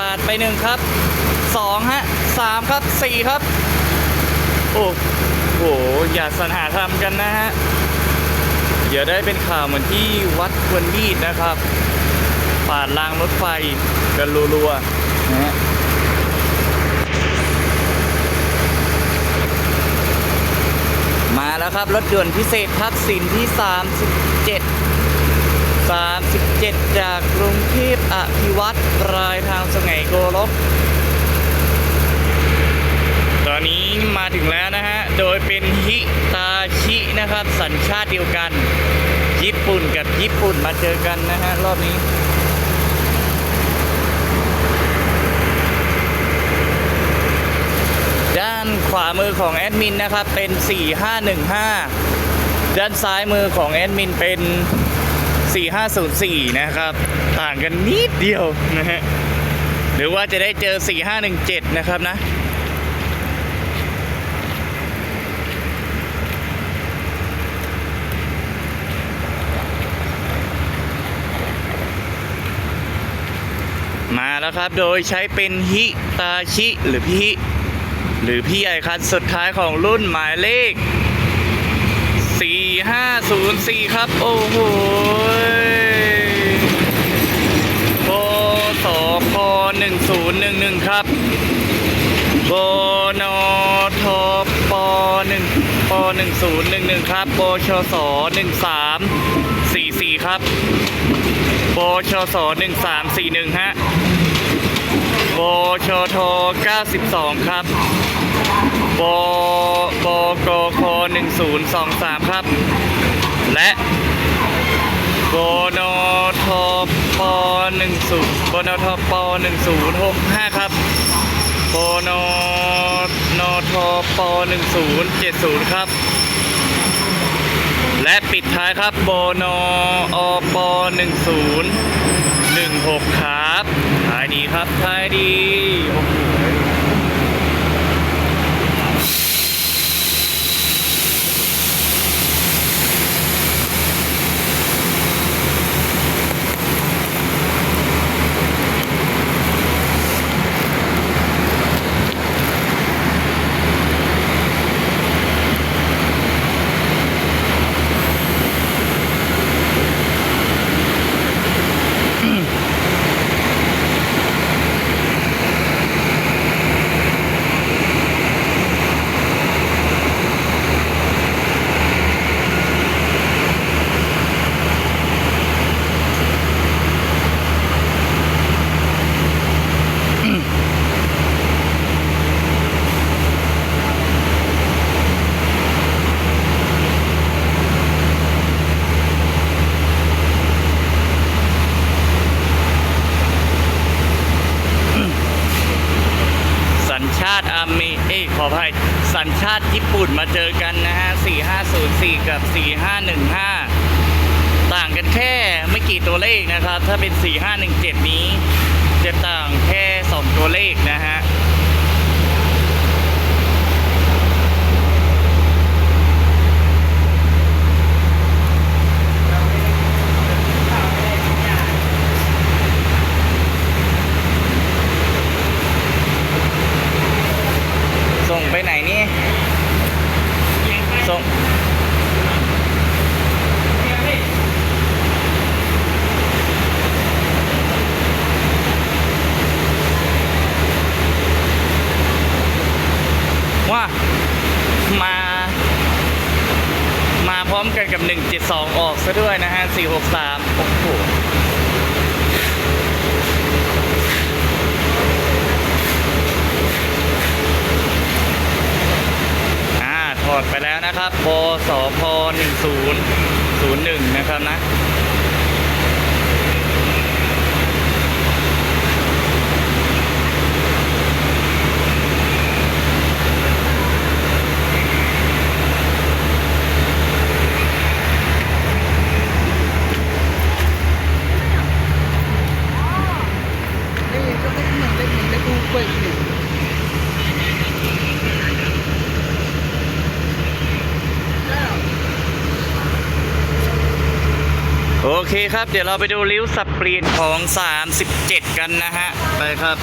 ปาดไปหนึ่งครับสองฮะสามครับสี่ครับ โอ้โห อย่าสรรหาทำกันนะฮะเดี๋ยวได้เป็นข่าวเหมือนที่วัดควรมีดนะครับ ปาดรางรถไฟกันรัวๆนะฮะมาแล้วครับ รถด่วนพิเศษทักษิณที่ 37 37 จากกรุงเทพ อภิวัตรปลายทางสงไหงโกลกตอนนี้มาถึงแล้วนะฮะ โดยเป็นฮิตาชินะครับ สัญชาติเดียวกัน ญี่ปุ่นกับญี่ปุ่นมาเจอกันนะฮะ รอบนี้ด้านขวามือของแอดมินนะครับ เป็น 4515 ด้านซ้ายมือของแอดมินเป็น 4504 นะครับ ต่างกันนิดเดียวนะฮะหรือว่าจะได้เจอ 4517 นะครับนะมาแล้วครับ โดยใช้เป็นฮิตาชิหรือพี่ หรือพี่ใหญ่คันสุดท้ายของรุ่นหมายเลข 4504 ครับ โอ้โหโบสพ 1011ครับโบนทป1ป1011ครับโบชส1344ครับโบชส1341ฮะโบชท92ครับบปกค1023ครับ และ บนทปหนึ่งศูนย์บนทปหนึ่งศูนย์หกห้าครับบนนทปหนึ่งศูนย์เจ็ดศูนย์ครับ และปิดท้ายครับบนอปหนึ่งศูนย์หนึ่งหกครับท้ายดีครับท้ายดีาติอาเมเอ้ยขออภัยสัญชาติญี่ปุ่นมาเจอกันนะฮะ 4504 กับ 4515 ต่างกันแค่ไม่กี่ตัวเลขนะครับ ถ้าเป็น 4517 นี้จะต่างแค่ 2 ตัวเลขนะฮะ ส่งไปไหนนี่ ส่ง ว่า มา มาพร้อมกันกับ 172 ออกซะด้วยนะฮะ 463 โอ้โหอ่าถอดไปแล้วนะครับปสพ1001 นะครับนะ mình đây khu quậy này โอเคครับ เดี๋ยวเราไปดูริ้วสับเปลี่ยนของ 37 กันนะฮะ ไปครับ